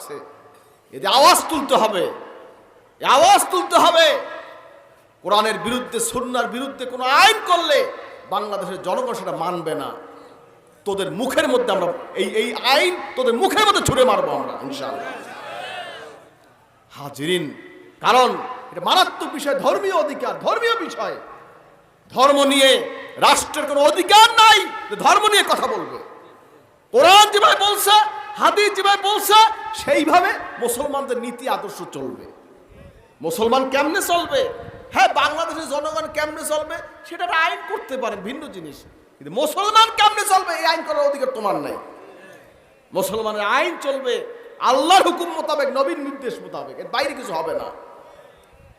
আছে আওয়াজ তুলতে হবে আওয়াজ তুলতে হবে। কোরআনের বিরুদ্ধে, সুন্নার বিরুদ্ধে কোনো আইন করলে বাংলাদেশের জনগণ সেটা মানবে না। তোদের মুখের মধ্যে আমরা, এই এই আইন তোদের মুখের মধ্যে ছুড়ে মারবো আমরা, ইনশাআল্লাহ। হাজিরিন, কারণ এটা মারাত্মক বিষয়, ধর্মীয় অধিকার, ধর্মীয় বিষয়। ধর্ম নিয়ে রাষ্ট্রের কোনো অধিকার নাই, ধর্ম নিয়ে কথা বলবে। কোরআন যেভাবে বলছে, হাদিস যেভাবে বলছে, সেইভাবে মুসলমানদের নীতি আদর্শ চলবে। মুসলমান কেমনে চলবে? হ্যাঁ বাংলাদেশের জনগণ কেমনে চলবে? সেটা আইন করতে পারে, ভিন্ন জিনিস। কিন্তু মুসলমান কেমনে চলবে? এই আইন করার অধিকার তোমার নাই। মুসলমানের আইন চলবে আল্লাহর হুকুম মোতাবেক নবীন নির্দেশ মোতাবেক। এর বাইরে কিছু হবে না।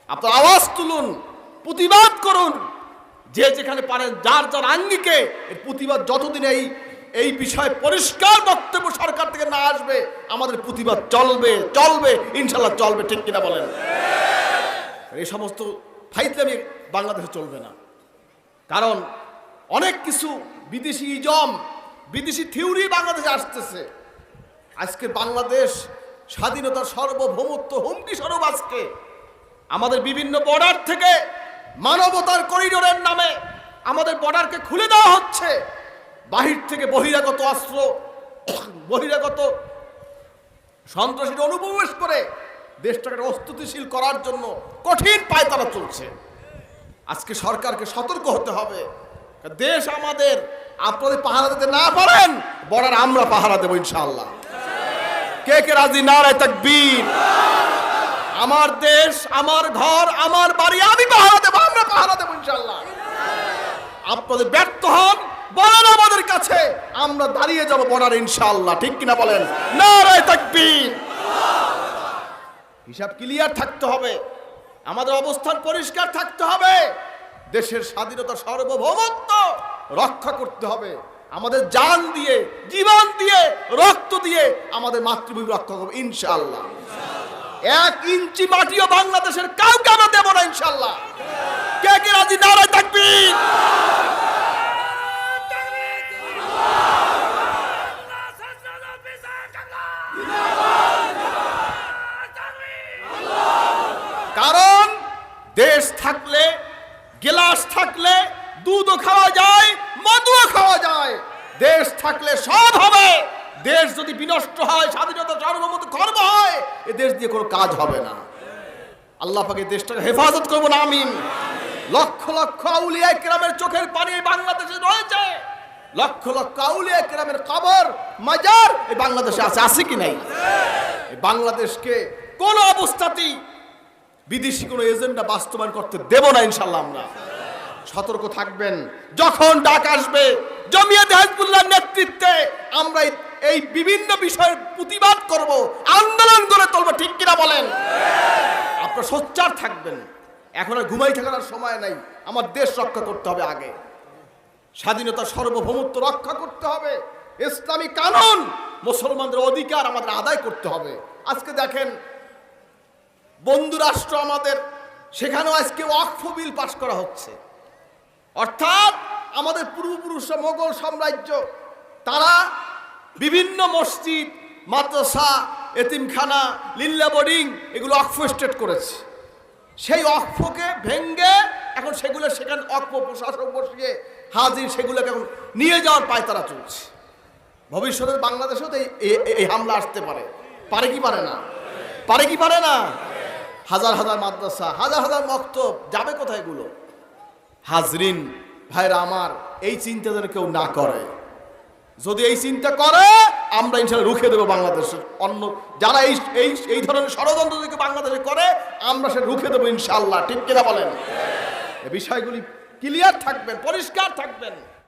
আপনার আওয়াজ তুলুন, প্রতিবাদ করুন। যে যেখানে পারেন, যার যার আঙ্গিকে এর প্রতিবাদ যতদিন এই এই বিষয়ে পরিষ্কার বক্তব্য সরকার থেকে না আসবে, আমাদের প্রতিবাদ চলবে চলবে ইনশাল্লাহ চলবে, ঠিক কিনা বলেন? এই সমস্ত ফাইতলামি বাংলাদেশে চলবে না। কারণ অনেক কিছু বিদেশি ইজম, বিদেশি থিওরি বাংলাদেশে আসতেছে। আজকে বাংলাদেশ স্বাধীনতার সার্বভৌমত্ব হুমকি স্বরূপ আজকে। আমাদের বিভিন্ন বর্ডার থেকে মানবতার করিডোরের নামে আমাদের বর্ডারকে খুলে দেওয়া হচ্ছে। বাহির থেকে বহিরাগত অস্ত্র, বহিরাগত সন্ত্রাসীরা অনুপ্রবেশ করে দেশটাকে অস্তুতিশীল করার জন্য কঠিন পায়তারা চলছে। আজকে সরকারকে সতর্ক হতে হবে। দেশ আমাদের আপনাদের পাহারা দিতে না পারেন, বর্ডার আমরা পাহারা দেবো ইনশাল্লাহ কে কে রাজি? না নারায় তাকবীর। আমার দেশ, আমার ঘর, আমার বাড়ি আমি পাহারা দেবো, আমরা পাহারা দেবো ইনশাআল্লাহ। আপনাদের ব্যর্থ হন বলেন আমাদের কাছে, আমরা দাঁড়িয়ে যাব বর্ডার ইনশাআল্লাহ, ঠিক কিনা বলেন? নারায় তাকবীর। হিসাব ক্লিয়ার থাকতে হবে, আমাদের অবস্থান পরিষ্কার থাকতে হবে, দেশের স্বাধীনতা সার্বভৌমত্ব রক্ষা করতে হবে, আমাদের জান দিয়ে, জীবন দিয়ে, রক্ত দিয়ে আমাদের মাতৃভূমি রক্ষা করব ইনশাআল্লাহ। এক ইঞ্চি মাটিও বাংলাদেশের কাউকে আমরা দেবো না ইনশাআল্লাহ। কে কে রাজি? নারায় থাকবি কারণ দেশ থাকলে, গেলাস থাকলে, দুধও খাওয়া যায় মধুও খাওয়া যায়। দেশ থাকলে সব হবে। দেশ যদি বিনষ্ট হয়, স্বাধীনতা, সার্বভৌমত্ব খর্ব হয়, এ দেশ দিয়ে কোনো কাজ হবে না। আল্লাহ পাকে দেশটাকে হেফাজত করব না আমিন। লক্ষ লক্ষ আউলিয়া কেরামের চোখের পানি বাংলাদেশে রয়েছে। লক্ষ লক্ষ আউলিয়া কেরামের কবর, মাজার, এই বাংলাদেশে আছে আছে কি নাই? বাংলাদেশকে কোন অবস্থাতেই বিদেশি কোনো এজেন্ডা বাস্তবায়ন করতে দেব না ইনশাল্লাহ আমরা। সতর্ক থাকবেন। যখন ডাক আসবে, জমিয়ত হাজবুল্লাহ নেতৃত্বে আমরা এই বিভিন্ন বিষয়ের প্রতিবাদ করব, আন্দোলন করে তুলবো, ঠিক কিনা বলেন? আপনারা সোচ্চার থাকবেন। এখন আর ঘুমাই থাকার সময় নাই। আমার দেশ রক্ষা করতে হবে আগে। স্বাধীনতা সার্বভৌমত্ব রক্ষা করতে হবে। ইসলামী কানুন মুসলমানদের অধিকার আমাদের আদায় করতে হবে। আজকে দেখেন, বন্ধু রাষ্ট্র আমাদের, সেখানেও আজকে ওয়াকফ বিল পাশ করা হচ্ছে। অর্থাৎ আমাদের পূর্বপুরুষরা মোগল সাম্রাজ্য, তারা বিভিন্ন মসজিদ, মাদ্রাসা, এতিমখানা লিল্লা বোর্ডিং, এগুলো অক্ফ স্টেট করেছে। সেই অক্ফকে ভেঙ্গে এখন সেগুলো সেখানে অক্ফ প্রশাসক বসিয়ে হাজির, সেগুলোকে এখন নিয়ে যাওয়ার পায় তারা চলছে। ভবিষ্যতে বাংলাদেশেও তো এই হামলা আসতে পারে। পারে কি পারে না? পারে কি পারে না? হাজার হাজার মাদ্রাসা, হাজার হাজার মক্তব, যাবে কোথায় এগুলো? হাজরিন, ভাইরা আমার, এই চিন্তা যেন কেউ না করে। যদি এই চিন্তা করে আমরা ইনশাল্লাহ রুখে দেবো বাংলাদেশের অন্য যারা এই এই এই ধরনের ষড়যন্ত্র যদি বাংলাদেশে করে, আমরা সে রুখে দেবো ইনশাল্লাহ। ঠিক কিনা বলেন? বিষয়গুলি ক্লিয়ার থাকবেন, পরিষ্কার থাকবেন।